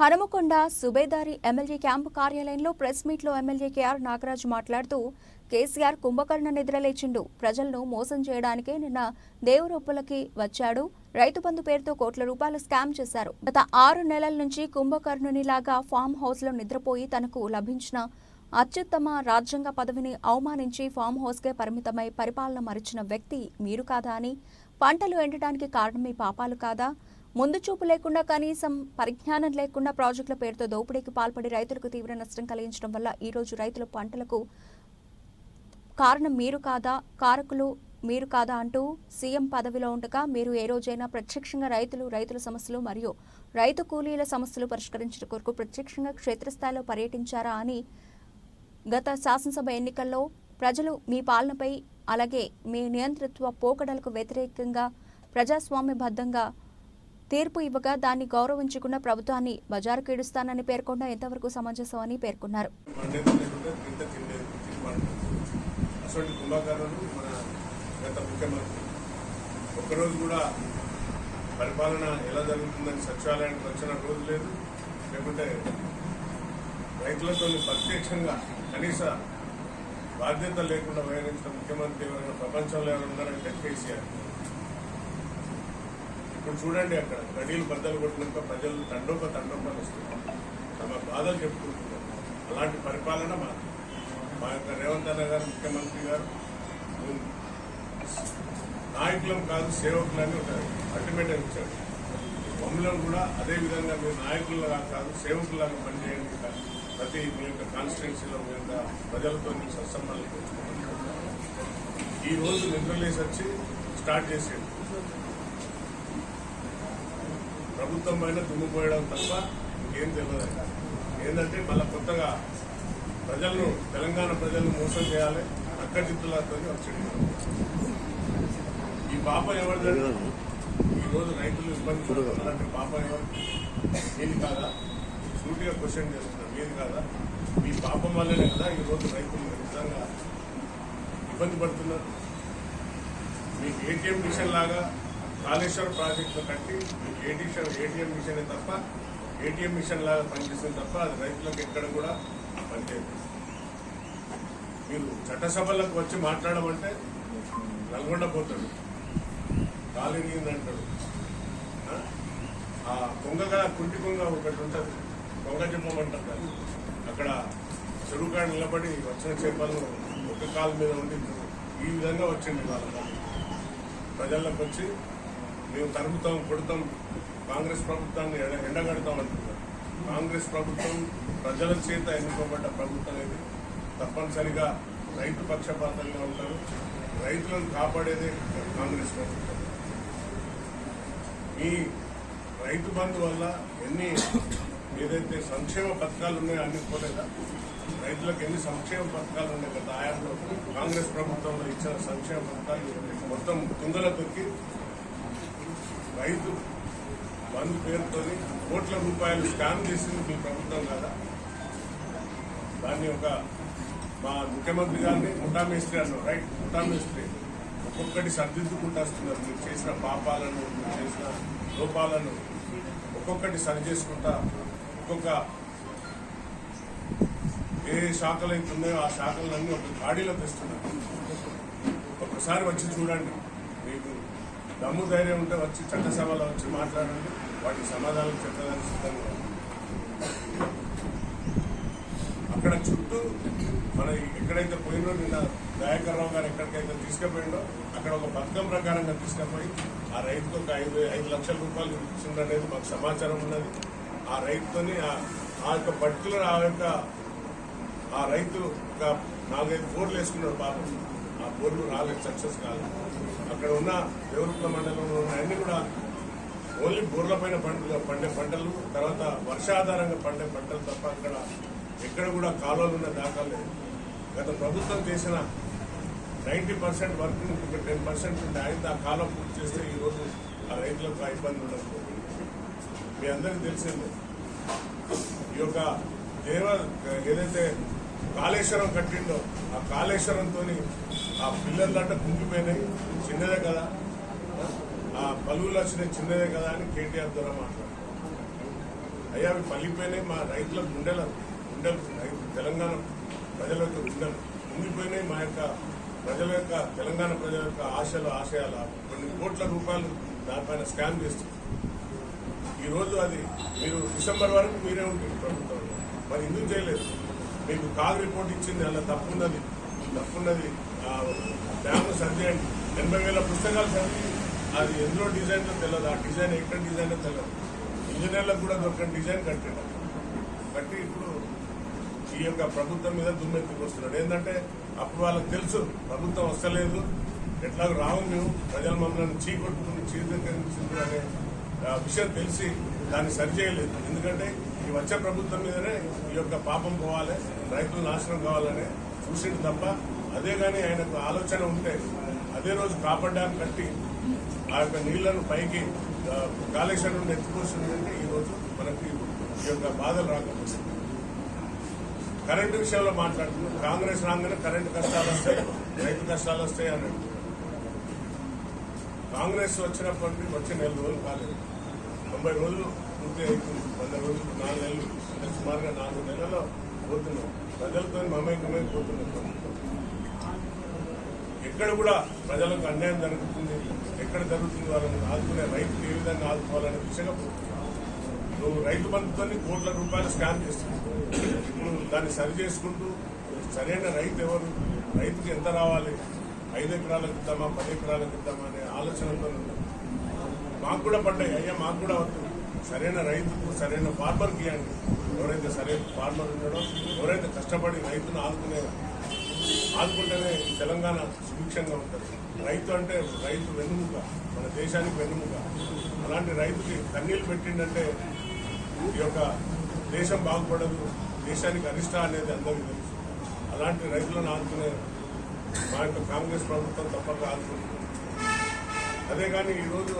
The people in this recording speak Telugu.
హరమకొండ సుబేదారి ఎమ్మెల్యే క్యాంపు కార్యాలయంలో ప్రెస్ మీట్లో ఎమ్మెల్యే కేఆర్ నాగరాజు మాట్లాడుతూ కేసీఆర్ కుంభకర్ణ నిద్రలేచిండు ప్రజలను మోసం చేయడానికే నిన్న దేవరొప్పులకి వచ్చాడు. రైతు బంధు పేరుతో కోట్ల రూపాయలు స్కామ్ చేశారు. గత ఆరు నెలల నుంచి కుంభకర్ణునిలాగా ఫామ్ హౌస్లో నిద్రపోయి తనకు లభించిన అత్యుత్తమ రాజ్యాంగ పదవిని అవమానించి ఫామ్ హౌస్కే పరిమితమై పరిపాలన మరిచిన వ్యక్తి మీరు కాదా అని పంటలు ఎండటానికి కారణం మీ పాపాలు కాదా? ముందు చూపు లేకుండా కనీసం పరిజ్ఞానం లేకుండా ప్రాజెక్టుల పేరుతో దోపిడీకి పాల్పడి రైతులకు తీవ్ర నష్టం కలిగించడం వల్ల ఈరోజు రైతుల పంటలకు కారణం మీరు కాదా కారకులు మీరు కాదా అంటూ సీఎం పదవిలో ఉండగా మీరు ఏ రోజైనా ప్రత్యక్షంగా రైతులు రైతుల సమస్యలు మరియు రైతు కూలీల సమస్యలు పరిష్కరించడం కొరకు ప్రత్యక్షంగా క్షేత్రస్థాయిలో పర్యటించారా అని గత శాసనసభ ఎన్నికల్లో ప్రజలు మీ పాలనపై అలాగే మీ నియంతృత్వ పోకడలకు వ్యతిరేకంగా ప్రజాస్వామ్యబద్ధంగా తీర్పు ఇవ్వగా దాన్ని గౌరవించుకున్న ప్రభుత్వాన్ని బజారుకు ఇడుస్తానని పేర్కొన్న ఎంతవరకు సమంజసమని పేర్కొన్నారు. పండేది ఒక్కరోజు కూడా పరిపాలన ఎలా జరుగుతుందని సచివాలయానికి వచ్చిన రోజు లేదు. లేకుంటే రైతులతో ప్రత్యక్షంగా కనీస బాధ్యత లేకుండా వ్యవహరించిన ముఖ్యమంత్రి ఎవరైనా ప్రపంచంలో ఎవరు ఉన్నారంటే కేసీఆర్. ఇప్పుడు చూడండి అక్కడ గడీలు బద్దలు కొట్టినాక ప్రజలు తండోప తండోపాలు వస్తున్నారు తమ బాధలు చెప్పుకుంటున్నారు. అలాంటి పరిపాలన మా మా యొక్క రేవంత్ అన్న గారు ముఖ్యమంత్రి గారు నాయకులం కాదు సేవకులని ఒక అల్టిమేట్ ఇచ్చాడు మమ్మల్ని కూడా అదే విధంగా మీరు నాయకులుగా కాదు సేవకులాగా పనిచేయండి. ప్రతి మీ యొక్క కాన్స్టిట్యున్సీలో మీ యొక్క ప్రజలతో మీ సత్సంబంధాలు పెంచుకుంటున్నారు ఈ రోజు నిద్రలేసి వచ్చి స్టార్ట్ చేసేది ప్రభుత్వం పైన దుమ్ముపోయడం తప్ప ఇంకేం తెలియదు ఏంటంటే మళ్ళీ కొత్తగా ప్రజలను తెలంగాణ ప్రజలను మోసం చేయాలి అక్కడిత్తులతో వచ్చింది. ఈ పాప ఎవరిదండి ఈరోజు రైతులు ఇబ్బంది పడుతున్నారంటే పాప ఎవరు? మీది కాదా? సూటిగా క్వశ్చన్ చేస్తున్నారు మీది కాదా? మీ పాపం వల్లనే కదా ఈరోజు రైతులు నిజంగా ఇబ్బంది పడుతున్నారు. మీకు ఏటీఎం మిషన్ లాగా కాళేశ్వరం ప్రాజెక్టులు కట్టి ఏటీఎం ఏటీఎం మిషన్ తప్ప ఏటీఎం మిషన్ లాగా పనిచేస్తుంది తప్ప అది రైతులకు ఎక్కడ కూడా పనిచేయదు. మీరు చట్టసభలకు వచ్చి మాట్లాడమంటే నల్గొండ పోతాడు కాలు అంటాడు. ఆ? ఆ కొంగగా కుంటి కొంగ ఒకటి ఉంటుంది. కొంగ చెప్పమంటారు అక్కడ అక్కడ చెరువుకాడ నిలబడి వచ్చిన చేపలను ఒక కాలు మీద ఉండి ఈ విధంగా వచ్చింది వాళ్ళ ప్రజల్లోకి వచ్చి మేము తరుగుతాం కొడతాం కాంగ్రెస్ ప్రభుత్వాన్ని ఎండ- ఎండగడతాం అంటున్నారు కాంగ్రెస్ ప్రభుత్వం ప్రజల చేత ఎన్నుకోబడ్డ ప్రభుత్వం అనేది తప్పనిసరిగా రైతు పక్షపాతంగా ఉంటారు. రైతులను కాపాడేదే కాంగ్రెస్ ప్రభుత్వం. ఈ రైతు బంధు వల్ల ఎన్ని ఏదైతే సంక్షేమ పథకాలు ఉన్నాయో అన్ని పోలేదా? రైతులకు ఎన్ని సంక్షేమ పథకాలు ఉన్నాయి గత ఆయంలో కాంగ్రెస్ ప్రభుత్వంలో ఇచ్చిన సంక్షేమ పథకాలు మొత్తం తుంగల తొక్కి రైతు బంధు పేరుతో కోట్ల రూపాయలు స్కామ్ చేసింది మీ ప్రభుత్వం కదా. దాన్ని ఒక మా ముఖ్యమంత్రి గారిని ముఠామేస్త్రి అన్నారు. రైట్ ముఠామేస్త్రి ఒక్కొక్కటి సరిదిద్దుకుంటూ వస్తున్నారు. మీరు చేసిన పాపాలను మీరు చేసిన లోపాలను ఒక్కొక్కటి సరి చేసుకుంటా ఒక్కొక్క ఏ శాఖలు అయితే ఉన్నాయో ఆ శాఖలన్నీ ఒక గాడిలో తెస్తున్నారు. ఒక్కొక్కసారి వచ్చి చూడండి. మీకు దమ్ము ధైర్యం ఉంటే వచ్చి చట్టసభలో వచ్చి మాట్లాడండి. వాటికి సమాధానం చెప్పడానికి సిద్ధంగా అక్కడ చుట్టూ మన ఎక్కడైతే పోయినో నిన్న దయాకర్ రావు గారు ఎక్కడికైతే తీసుకుపోయిండో అక్కడ ఒక పథకం ప్రకారంగా తీసుకుపోయి ఆ రైతుకు ఒక ఐదు ఐదు లక్షల రూపాయలు ఇచ్చిండ్రు అనేది మాకు సమాచారం ఉన్నది. ఆ రైతుతోని ఆ- ఆ యొక్క పర్టికులర్ ఆ యొక్క ఆ రైతు ఒక నాలుగైదు బోర్లు వేసుకున్నాడు పాపం. ఆ బోర్లు రాలేదు సక్సెస్ కాలేదు. అక్కడ ఉన్న దేవరూపల మండలంలో ఉన్న అన్ని కూడా ఓన్లీ బోర్ల పైన పంటలు పండే పంటలు తర్వాత వర్షాధారంగా పండే పంటలు తప్ప అక్కడ ఎక్కడ కూడా కాలువలు ఉన్న దాఖలు లేదు గత ప్రభుత్వం చేసిన నైంటీ పర్సెంట్ వర్క్ ఇంకొక టెన్ పర్సెంట్ ఉంటే ఆయన ఆ కాలం పూర్తి చేస్తే ఈ రోజు ఆ రైతులకు ఆ ఇబ్బంది ఉండదు. మీ అందరికీ తెలిసిందే. ఈ యొక్క దేవ ఏదైతే కాళేశ్వరం కట్టిండో ఆ కాళేశ్వరంతో ఆ పిల్లలు అంటే కుంగిపోయినాయి. చిన్నదే కదా. ఆ పలువులు వచ్చినాయి చిన్నదే కదా అని కేటీఆర్ ద్వారా మాట్లాడారు అయ్యా అవి పలిపోయినాయి మా రైతుల గుండెలు గుండెలు తెలంగాణ ప్రజల యొక్క గుండెలు. ఉండిపోయినాయి మా యొక్క ప్రజల యొక్క తెలంగాణ ప్రజల యొక్క ఆశలు ఆశయాల. కొన్ని కోట్ల రూపాయలు దానిపైన స్కామ్ చేస్తుంది ఈరోజు అది మీరు డిసెంబర్ వరకు మీరే ఉంటుంది ప్రభుత్వంలో. మరి ఎందుకు చేయలేదు? మీకు కాల్ రిపోర్ట్ ఇచ్చింది అలా తప్పున్నది. తప్పున్నది డ్యామ్ సర్దేయండి ఎనభై వేల పుస్తకాలు చదివి అది ఎందులో డిజైన్లో తెలియదు ఆ డిజైన్ ఎక్కడ డిజైన్ తెలియదు ఇంజనీర్లకు కూడా దొరకని డిజైన్ కట్టాడు. కట్టి ఇప్పుడు ఈ యొక్క ప్రభుత్వం మీద దుమ్మెత్తికి వస్తున్నాడు ఏంటంటే అప్పుడు వాళ్ళకి తెలుసు ప్రభుత్వం వస్తలేదు. ఎట్లాగో రావు మేము ప్రజలు మమ్మల్ని చీకొట్టుకుని చీకరించింది అనే ఆ, విషయం తెలిసి దాన్ని సరిచేయలేదు ఎందుకంటే ఈ వచ్చే ప్రభుత్వం మీదనే ఈ యొక్క పాపం పోవాలి రైతులు నాశనం కావాలని చూసిండు తప్ప అదే కానీ ఆయనకు ఆలోచన ఉంటే అదే రోజు కాపర్ డ్యామ్ కట్టి ఆ యొక్క నీళ్ళను పైకి ఆ, కాళేశ్వరం నుండి ఎత్తుకొస్తుందంటే ఈ రోజు మనకి ఈ యొక్క బాధలు రాకపోతుంది కరెంటు విషయంలో మాట్లాడుతున్నాం. కాంగ్రెస్ రాగానే కరెంటు కష్టాలు వస్తాయి రైతు కష్టాలు వస్తాయి అని కాంగ్రెస్ వచ్చినప్పటి వచ్చే నెల రోజులు కాలేదు. తొంభై రోజులు పూర్తి అవుతుంది. వంద రోజులు నాలుగు నెలలు అంటే సుమారుగా నాలుగు నెలల్లో పోతున్నాం. ప్రజలతో మమేకమే పోతున్నాం ఎక్కడ కూడా ప్రజలకు అన్యాయం జరుగుతుంది ఎక్కడ జరుగుతుంది వాళ్ళని ఆదుకునే రైతులు ఏ విధంగా ఆదుకోవాలనే దిశగా పోతున్నాం. నువ్వు రైతు బంధుతోని కోట్ల రూపాయలు స్కామ్ చేస్తున్నావు. ఇప్పుడు దాన్ని సరి చేసుకుంటూ సరైన రైతు ఎవరు? రైతుకి ఎంత రావాలి? ఐదు ఎకరాలకు ఇద్దామా పది ఎకరాలకు ఇద్దామా అనే ఆలోచనతో మాకు కూడా పడ్డాయి. అయ్యా మాకు కూడా వద్దు. సరైన రైతుకు సరైన ఫార్మర్కి ఇవ్వండి. ఎవరైతే సరైన ఫార్మర్ ఉన్నాడో ఎవరైతే కష్టపడి రైతును ఆదుకునేవారు ఆదుకుంటేనే తెలంగాణ సుభిక్షంగా ఉంటుంది. రైతు అంటే రైతు వెన్నుముక మన దేశానికి వెన్నుముక. అలాంటి రైతుకి కన్నీళ్ళు పెట్టిండంటే ఈ యొక్క దేశం బాగుపడదు దేశానికి అరిష్ట అనేది అందరికీ తెలుసు. అలాంటి రైతులను ఆదుకునే మా యొక్క కాంగ్రెస్ ప్రభుత్వం తప్పక ఆదుకుంటుంది. అదే కానీ ఈరోజు